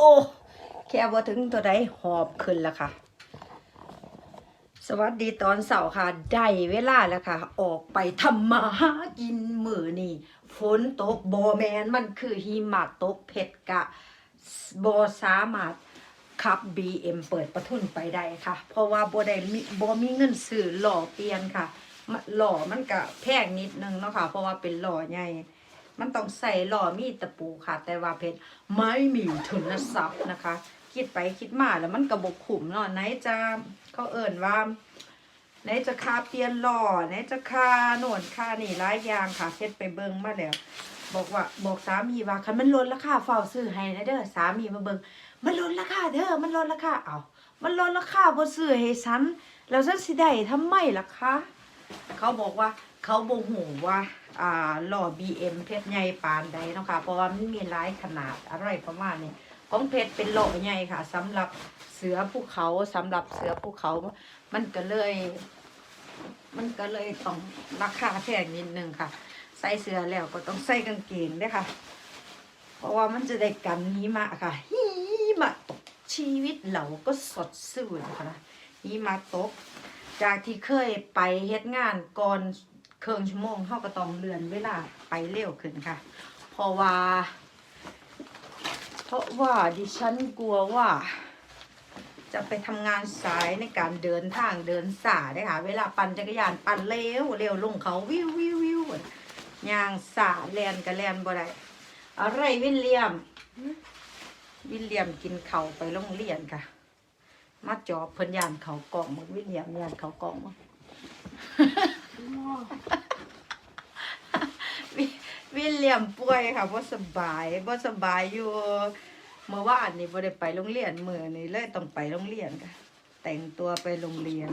โอ้แค่ว่าถึงตัวใดหอบขึ้นแล้วค่ะ สวัสดีตอนเสาร์ค่ะ ได้เวลาแล้วค่ะ ออกไปทำมาหากินมือนี่ฝนตกบอแมนมันคือหิมะตกเผ็ดกะบอสามารถขับ BM เปิดประทุนไปได้ค่ะ เพราะว่าบได้มีบมีเงินซื้อหล่อเปลี่ยนค่ะหล่อมันก็แพงนิดนึงเนาะค่ะ เพราะว่าเป็นหล่อใหญ่ มันต้องใส่หล่อมีตะปูค่ะ แต่ว่าเพชรไม่มีทุนทรัพย์นะคะ คิดไปคิดมาแล้วมันกระบกขุมเนาะไหนจะเขาเอิ่นว่าไหนจะค่าเปลี่ยนหล่อไหนจะค่าโน่นค่านี่หลายอย่างค่ะเพชรไปเบิ่งมาแล้วบอกว่าบอกสามีว่าคันมันลดราคาเฝ้าซื้อให้นะเด้อสามีมาเบิ่งมันลดราคาเด้อมันลดราคาเอามันลดราคาบ่ซื้อให้ฉันแล้วฉันสิได้ทำไมล่ะคะเขาบอกว่าเขาบ่ฮู้ว่า อ่าหล่อ BM เพชรใหญ่ปานใดเนาะค่ะเพราะว่ามันมีหลายขนาดอะไรประมาณนี้ของเพชรเป็นหล่อใหญ่ค่ะสำหรับเสือภูเขาสำหรับเสือภูเขา มันก็เลย มันก็เลยต้องราคาแพงนิดนึงค่ะ ใส่เสื้อแล้วก็ต้องใส่กางเกงด้วยค่ะ เพราะว่ามันจะได้กันหิมะค่ะหิมะตกชีวิตเราก็สดชื่นค่ะหิมะตก จากที่เคยไปเฮ็ดงานก่อน เครื่องชั่วโมงเขาก็ต้องเลื่อนเวลาไปเร็วขึ้นค่ะ เพราะว่า เพราะว่าดิฉันกลัวว่า จะไปทำงานสายในการเดินทางเดินสายได้ค่ะ เวลาปั่นจักรยานปั่นเร็วเร็วลงเขาวิววิววิวยางสาแลนกับแลนบ่ได้อะไรวิลเลียม วิลเลียมกินเขาไปโรงเรียนค่ะมาจอบเพิ่นยานเขากล่องหมดวิลเลียมยานเขากล่องหมด วิวิลเลียมป่วยค่ะบ่สบายบ่สบายอยู่ เมื่อวานนี้บ่ได้ไปโรงเรียนมื้อนี้เลยต้องไปโรงเรียนค่ะ แต่งตัวไปโรงเรียน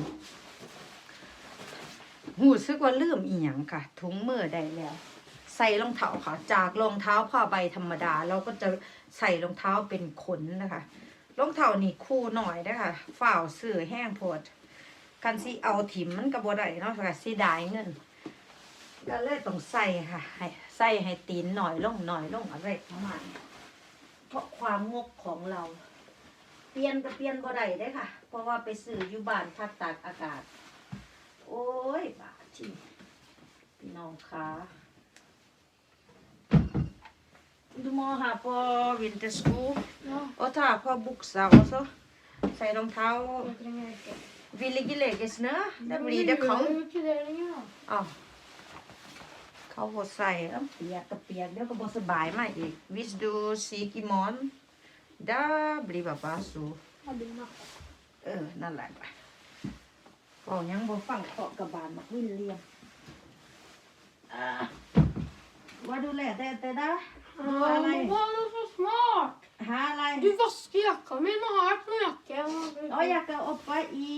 หูซึกว่าลืมอีหยังค่ะ ถุงมือได้แล้ว ใส่รองเท้าค่ะ จากรองเท้าผ้าใบธรรมดา เราก็จะใส่รองเท้าเป็นขนนะคะรองเท้านี่คู่หน่อยนะคะฝ่าวเสื้อแห้งโพด กันสิเอาถิ่มมันก็บ่ได้เนาะค่ะสิได้เงินก็เลยต้องใส่ค่ะให้ใส่ให้ตีนหน่อยลงหน่อยลงอะไรประมาณเพราะความงกของเรา เปลี่ยนก็เปลี่ยนบ่ได้เด้ค่ะ เพราะว่าไปซื้ออยู่บ้านพักตากอากาศ โอ้ยบาที่พี่น้องคะดูมอหาพอวินเทสกูโอ้ถ้าพอบุกสาวซะใส่รองเท้า jag tränger inte. วิลลิกิเลกสเนอะดับ Men ลี nu เด็กของ är det till det igen. อ้าวเขาบดใส่แล้วเปียกก็เปียกเดี๋ยวก็บสบายมาอีกวิสดูสีกิมอนดาบลีบาบาสู Ja, dina. เออ นั่นแหละบอกยังบ่ฟังเคาะกระบาลมักวิลเลียมอ่าว่าดูแลแต่แต่ได้ Ja, Vad är men det? var du så smart? หาอะไร Du vaskar jackan min och har på jackan. อ๋ออยากจะเอาไปอี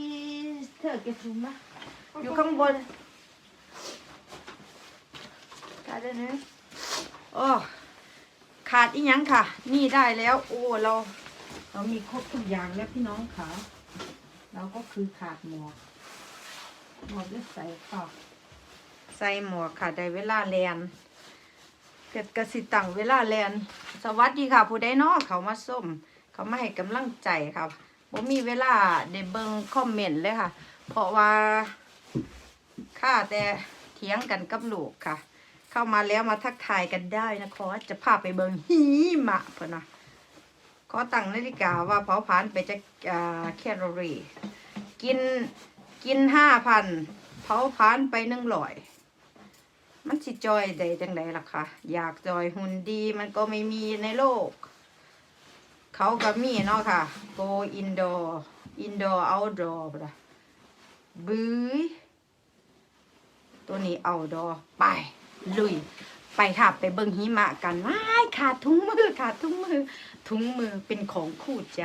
เถอะเก็บถุงนะอยู่ข้างบนขาดได้เนื้โอ้ขาดอีหยังค่ะ นี่ได้แล้ว โอ้ เรา เรามีครบทุกอย่างแล้วพี่น้องขาเราก็คือขาดหมวก หมวกได้ใส่ค่ะใส่หมวกค่ะ ได้เวลาแลน เกิดกระสิตังเวลาแลนสวัสดีค่ะ ผู้ใดเนอเขามาส้ม เขามาให้กำลังใจค่ะผมมีเวลาได้เบิงคอมเมนต์เลยค่ะ เพราะว่าข้าแต่เถียงกันกับลูกค่ะ เข้ามาแล้วมาทักทายกันได้นะขอจะพาไปเบิงหิมะเพื่อนนะขอตั้งนาฬิกาว่าเผาผลาญไปจะอ่าแคลอรี่ กินกินห้าพันเผาผลาญไปหนึ่งร้อย มันสิจอยได้จังไดล่ะคะอยากจอยหุ่นดีมันก็ไม่มีในโลก เขาก็มีเนาะค่ะ go indoor indoor outdoor ละบื้ยตัวนี้ outdoor ไป ลุย ไปค่ะไปเบิ่งหิมะกันว้ายขาดถุงมือขาดถุงมือถุงมือเป็นของคู่ใจ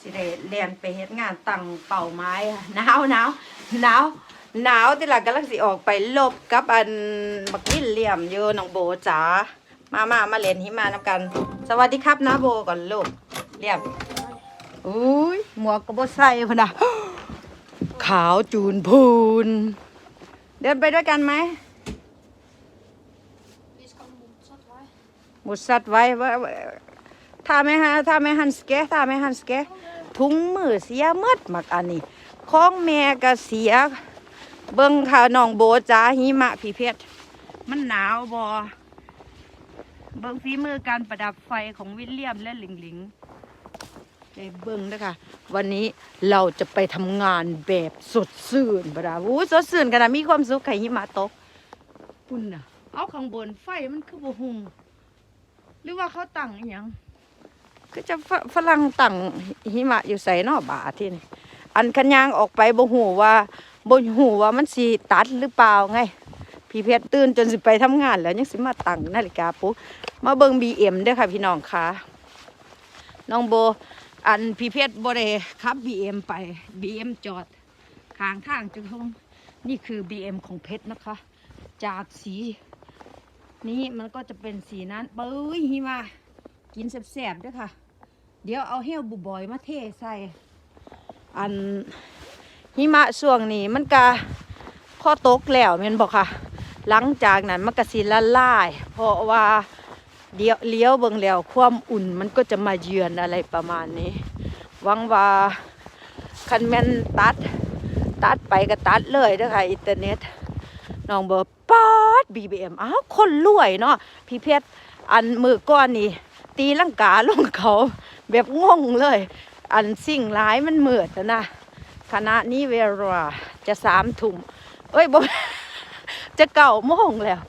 สิได้เรียนไปเฮ็ดงานตั้งเป่าไม้หนาวหนาวหนาว หนาวที่หลักกำลังสิออกไปลบกับอันบักวิลเลียมอยู่น้องโบจ๋ามามามาเล่นหิมะนำกัน สวัสดีครับนะโบก่อนลูกเรียบอุ้ยหมวกก็บ่ใส่พะนะขาวจูนพูน เดินไปด้วยกันไหมหมุดสัตว์ไว้ว่าถ้าไม่ฮะถ้าไม่หันสแกถ้าไม่หันสแกะถุงมือเสียหมดมักอันนี้ของแม่ก็เสีย เบิ่งค่ะน้องโบจ้าหิมะพี่เพชรมันหนาวบอเบิ่งฝีมือการประดับไฟของวิลเลียมและหลิงหลิงไปเบิ่งนะคะวันนี้เราจะไปทำงานแบบสดชื่นบดาอู้สดชื่นกันนะมีความสุขไข่หิมะตกปุ่นน่ะ เอาข้างบนไฟมันคือบ่หุงหรือว่าเขาตั้งอยังก็จะฝรั่งตั้งหิมะอยู่ใส่นอบาทที่นี่อันคันยางออกไปบ่หูว่า บนหูว่ามันสีตัดหรือเปล่าไง พี่เพชรตื่นจนสิไปทำงานแล้วยังสิมาตั้งนาฬิกาปลุกมาเบิ่งบีเอ็มเด้อค่ะพี่น้องค่ะน้องโบ อันพี่เพชรบ่ได้ขับบีเอ็มไปบีเอ็มจอดข้างทางจึงทงนี่คือบีเอ็มของเพชรนะคะ จากสีนี้มันก็จะเป็นสีนั้นเบ้ยหิมากินแสบๆด้วยค่ะ เดี๋ยวเอาเฮลบุบอยมาเทใส่ อัน หิมะช่วงนี้มันก็พอตกแล้วแม่นบอกค่ะ หลังจากนั้นมันก็สิละลาย เพราะว่าเดี๋ยวเลี้ยวเบิ่งแล้วความอุ่นมันก็จะมาเยือนอะไรประมาณนี้หวังว่าคันแม่นตัด ตัดไปก็ตัดเลยเด้อค่ะอินเทอร์เน็ตน้องบอกป๊าด BBM อ้าวคนรวยเนาะพี่เพชรอันมือก้อนนี่ ตีลังกาลงเขาแบบงงเลย อันสิ่งร้ายมันเหมือดนะ ขณะนี้เวลาจะสามทุ่มเอ้ยบ่จะเก่าโมงแล้ว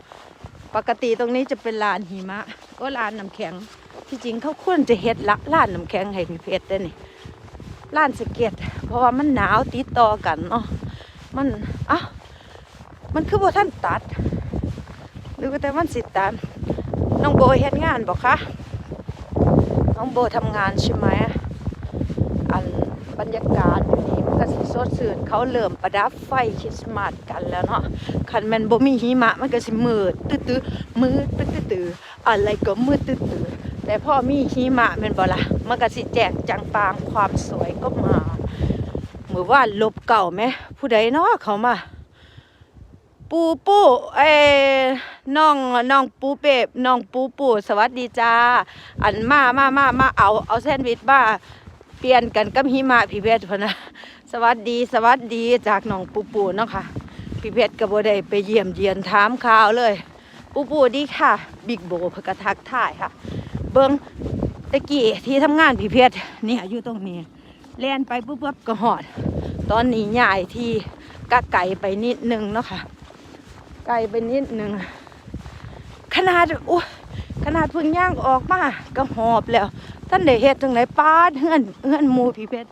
ปกติตรงนี้จะเป็นลานหิมะก็ลานน้ำแข็ง ที่จริงเขาควรจะเฮ็ดละลานน้ำแข็งให้พี่เพชรได้นี่ลานสเก็ตเพราะว่ามันหนาวติดต่อกันเนาะมันอ้ามันคือบ่ท่านตัดหรือว่าแต่มันสิตัดน้องโบเฮ็ดงานบอกคะน้องโบทำงานใช่ไหมอันบรรยากาศนี่นก็ สิสดชื่นเขาเริ่มประดับไฟคริสต์มาสกันแล้วเนาะคันแมันบ่มีหิมะมันก็สิมืดตื้อๆมืดตื้อๆอะไรก็มืดตื้อๆแต่พอมีหิมะแม่นบ่ละมันก็สิแจกจังปางความสวยก็มาเหมื่อว่าลบเก่าไหมผู้ใดเนาะเขามาปูปูเอ้น้องน้องปูเป๊บน้องปูปูสวัสดีจ้า อันมามามามาเอาเอาแซนด์วิชมาเปลี่ยนกันกับหิมะพี่เพชรพนะ สวัสดีสวัสดีจากน้องปูปูเนาะค่ะพี่เพชรก็บ่ได้ไปเยี่ยมเยียนถามข่าวเลย ปูปูดีค่ะ บิ๊กโบพกระทักทายค่ะ เบิ้งตะกี้ที่ทำงานพี่เพชรเนี่ยอยู่ตรงนี้เล่นไปปุ๊บปั๊บก็หอด ตอนนี้ย้ายที่กะไก่ไปนิดนึงเนาะค่ะ ไกลไปนิดหนึ่งขนาดโอ้ขนาดพิ่งย่างออกมาก็หอบแล้วท่านได้เฮ็ดจังไหนป้าเฮือนเฮือนมูพี่เพชร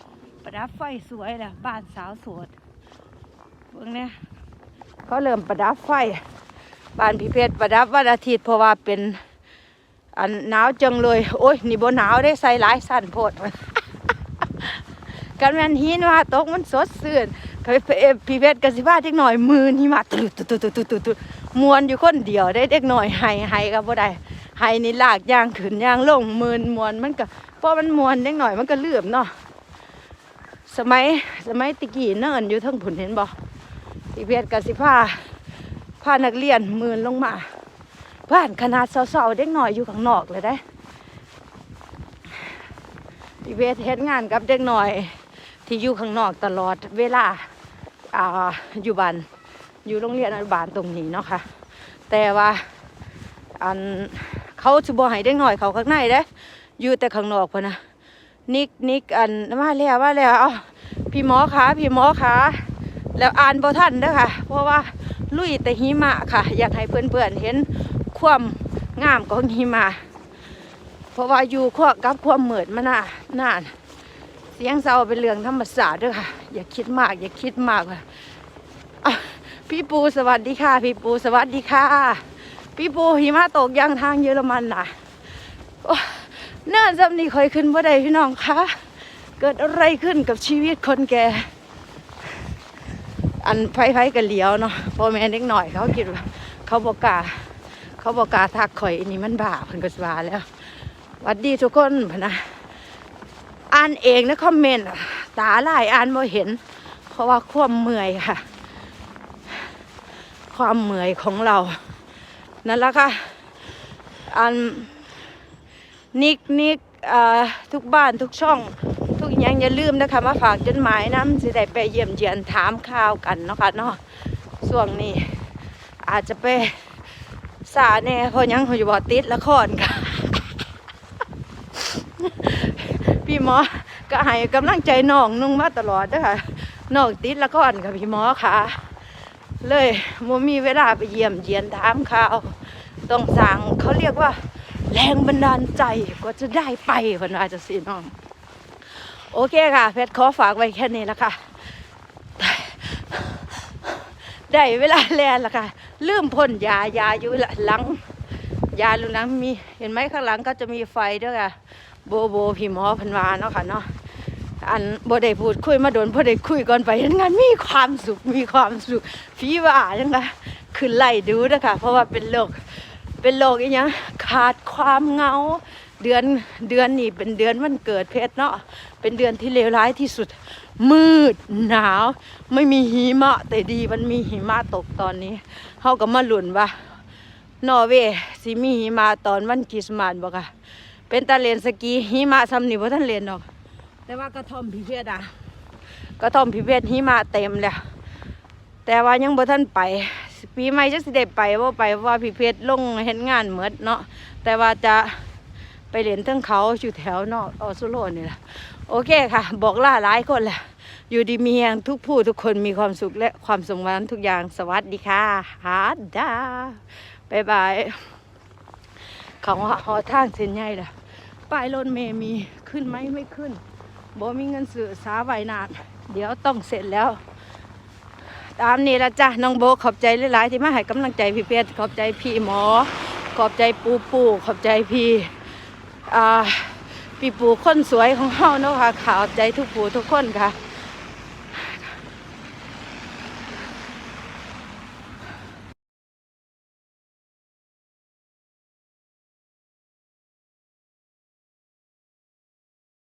ดับไฟสวยแล้วบ้านสาวโสดเบิ่งเนี่ยเขาเริ่มประดับไฟบ้านพี่เพชรประดับวันอาทิตย์เพราะว่าเป็นอันหนาวจังเลย โอ้ยนี่บ่หนาวได้ใส่หลายสั้นโพดกันแมนหินว่าตกมันสดชื่นไปไปเอ่อพี่เพชรกสิพาเด็กหน่อยมือนี่มาตุดตุตุตุตุตุมวนอยู่คนเดียวได้เด็กหน่อยไห้ไห้ก็บ่ได้ไห้นี่ลากยางขึ้นยางลงมืนมวนมันก็เพราะมันมวนเด็กหน่อยมันก็เลื่อมเนาะ สมัยสมัยตะกี้เนินอยู่ทั้งผุนเห็นบ่พี่เพชรกสิพาพานักเรียนมืนลงมาบ้านขนาดเศร้าๆเด็กหน่อยอยู่ข้างนอกเลยได้พี่เพชรเฮ็ดงานกับเด็กหน่อย ที่อยู่ข้างนอกตลอดเวลาอ่าอยู่บ้านอยู่โรงเรียนอนุบาลตรงนี้เนาะค่ะ แต่ว่าอันเขาจะบ่ให้เด็กหน่อยเขาข้างในเด้อยู่แต่ข้างนอกพะนะ นิกนิกอันมาแล้วมาแล้วเอาพี่หมอขาพี่หมอขาแล้วอ่านบ่ทันเด้อค่ะ เพราะว่าลุยแต่หิมะค่ะ อยากให้เพื่อนๆเห็นความงามของหิมะเพราะว่าอยู่ข้อกับความเหมือดมานานานเสียงเศร้าเป็นเรื่องธรรมศาสตร์ด้วยค่ะ อย่าคิดมาก อย่าคิดมากค่ะพี่ปูสวัสดีค่ะ พี่ปูสวัสดีค่ะ พี่ปูหิมะตกยังทางเยอรมันนะโเนื่อจำนี่เคยขึ้นบ่ได้พี่น้องคะเกิดอะไรขึ้นกับชีวิตคนแก่ อันไฟไฟกันเหลียวเนาะพอแม่เด็กหน่อยเขาคิดว่าเขาบอกกาเขาบอกกาทักข่อยอันนี้มันบ้าเพิ่นก็สวาแล้วหวัดดีทุกคนพนะอ่านเองนะคอมเมนต์ตาลายอ่านบ่เห็น เพราะว่าความเมื่อยค่ะ ความเมื่อยของเรานั่นแหละค่ะอัน นิกนิกทุกบ้านทุกช่อง ทุกอย่างอย่าลืมนะคะ มาฝากจดหมายน้ำสิได้ไปเยี่ยมเยียนถามข่าวกันเนาะค่ะเนาะช่วงนี้ อาจจะไปสาแน่เพราะยังเขาอยู่บ่ติดละครค่ะพี่หมอก็ให้กำลังใจน้องนุ่งมาตลอดเด้อค่ะน้องติดละครกับพี่หมอค่ะ เลยบ่มีเวลาไปเยี่ยมเยียนถามข่าวต้องสั่งเขาเรียกว่า แรงบันดาลใจกว่าจะได้ไปคนอาจจะสิน้อง โอเคค่ะ เพชรขอฝากไว้แค่นี้ละค่ะ ได้เวลาแลนละค่ะลืมพ่นยายาอยู่หลัง ยาลูกน้ำมีเห็นไหมข้างหลังก็จะมีไฟด้วยค่ะ โบโบพี่หมอพันวาเนาะค่ะเนาะอันโบได้พูดคุยมาโดนโบได้คุยก่อนไปเห็นงานมีความสุขมีความสุขฟีว่าจังค่ะคือไล่ดูนะคะเพราะว่าเป็นโรค เป็นโรคอีหยังขาดความเงา เดือนเดือนนี้เป็นเดือนวันเกิดเพชรเนาะเป็นเดือนที่เลวร้ายที่สุด มืดหนาว ไม่มีหิมะ แต่ดีมันมีหิมะตกตอนนี้เขาก็มาหลุนว่านอร์เวย์สิมีหิมะตอนวันคริสต์มาสบ่ค่ะเป็นตาเรียนสกีหิมะซ้ำนี่บ่ท่านเรียนดอก แต่ว่ากระท่อมพิเพชรอะกระท่อมพิเพชรหิมะเต็มแล้วแต่ว่ายังบ่ท่านไป ปีใหม่จะสิได้ไปบ่าไปเพราะว่าพิเพชรลงเห็นงานเหมือดเนาะแต่ว่าจะไปเหรียนเทั้งเขาอยู่แถวนอกออสโลนี่แหละโอเคค่ะ บอกล่าหลายคนแหละอยู่ดีมีแรงทุกผู้ทุกคนมีความสุขและความสมหวังทุกอย่างสวัสดีค่ะฮาดาบายบายของหอทางเส้นใหญ่ล่ะป้ายรถเมย์มีขึ้นไหมไม่ขึ้นบ่มีเงินซื้อสาใบนานเดี๋ยวต้องเสร็จแล้ว ตามนี้ละจ้ะน้องโบขอบใจหลายๆที่มาให้กำลังใจพี่เพชรขอบใจพี่หมอ ขอบใจปูปูขอบใจพี่อ่าพี่ปูคนสวยของเฮาเนาะค่ะขอบใจทุกผู้ทุกคนค่ะ